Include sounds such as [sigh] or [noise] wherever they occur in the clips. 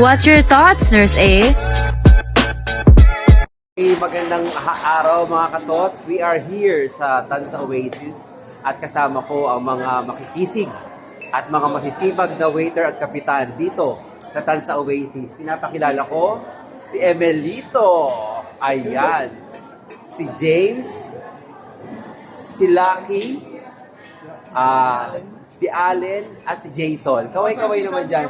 What's your thoughts, Nurse A? Hey, magandang araw mga katots. We are here sa Tansa Oasis at kasama ko ang mga makikisig at mga masisibag na waiter at kapitan dito sa Tansa Oasis. Pinapakilala ko si Emelito. Ayan. Si James. Si Lucky. ah si Allen at si Jason. Kaway-kaway naman dyan.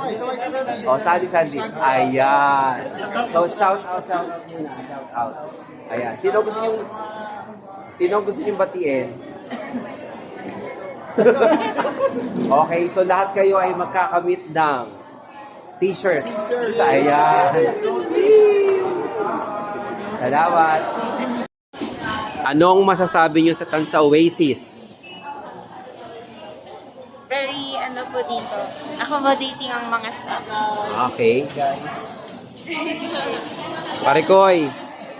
Oh, Sandy Sandy. Ayan. So, shout out, shout out muna. Shout out. Ayan. Sino gusto niyo Sino gusto niyo batiin? [laughs] okay, so lahat kayo ay magkakamit ng t-shirt. Ayan. Salamat. Anong masasabi niyo sa Tansa Oasis? Po dito, accommodating ang mga staff. Okay. Pare Koy,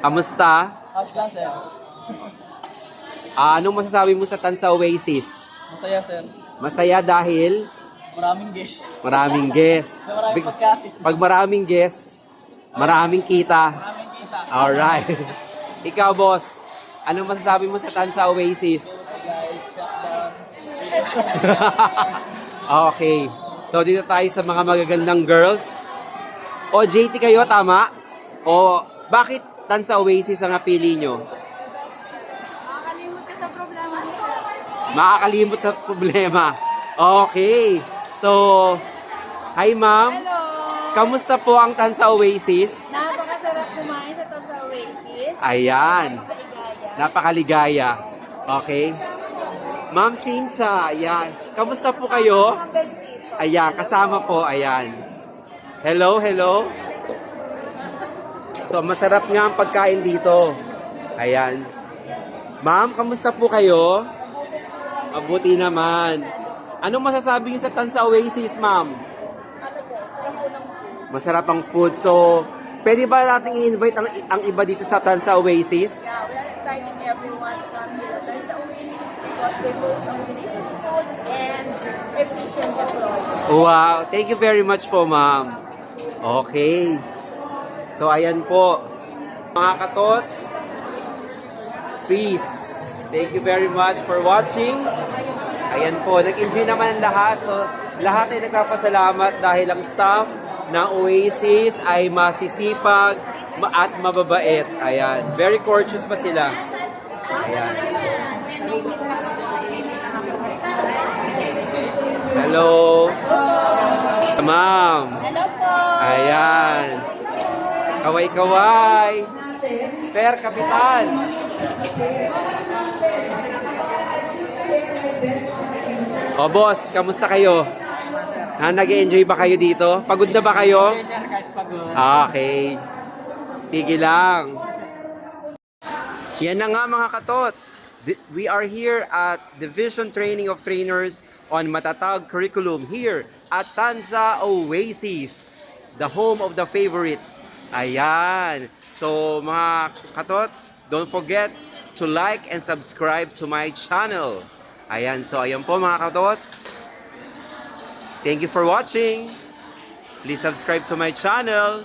kamusta? Lang, sir. Ah, anong masasabi mo sa Tansa Oasis? Masaya, sir. Masaya dahil Maraming guests. maraming guests. Na [laughs] maraming Big- pagkain. Pag maraming guests, maraming kita. Maraming kita. Alright. [laughs] Ikaw, boss, anong masasabi mo sa Tansa Oasis? Guys, shutdown. [laughs] okay. So, dito tayo sa mga magagandang girls. O, JT kayo, tama? O, bakit Tansa Oasis ang napili nyo? Makakalimot ka sa problema mo, sir. Makakalimot sa problema. Okay. So, hi ma'am. Hello! Kamusta po ang Tansa Oasis? Napakasarap kumain sa Tansa Oasis. Ayan. Kaigaya. Napakaligaya. Okay. Ma'am Cynthia, ayan. Kamusta po kayo? Ayan, kasama po, ayan. Hello, hello. So, masarap nga ang pagkain dito. Ayan. Ma'am, kamusta po kayo? Mabuti naman. Anong masasabi niyo sa Tansa Oasis, ma'am? Ano. Masarap ang food. So, pwede ba nating i-invite ang, ang iba dito sa Tansa Oasis? Yeah, inviting everyone come here. Tansa Oasis because they focus on delicious foods and efficient employees. Wow, thank you very much po, ma'am. Okay. So, ayan po. Mga katots, please, thank you very much for watching. Ayan po, nag-enjoy naman lahat. So, lahat ay nagpapasalamat dahil ang staff ng Oasis ay masisipag ma- at mababait. Ayan, very courteous pa sila. Ayan. Hello. Ma'am. Hello po! Ayan. Kaway-kaway. Sir, Kapitan. O boss, kamusta kayo? Ha, nag-enjoy ba kayo dito? Pagod na ba kayo? Okay, sir, kahit pagod. Okay. Sige lang. Yan na nga mga katots. We are here at Division Training of Trainers on Matatag Curriculum here at Tanza Oasis, the home of the favorites. Ayan. So mga katots, don't forget to like and subscribe to my channel. Ayan. So ayan po mga katots. Thank you for watching. Please subscribe to my channel.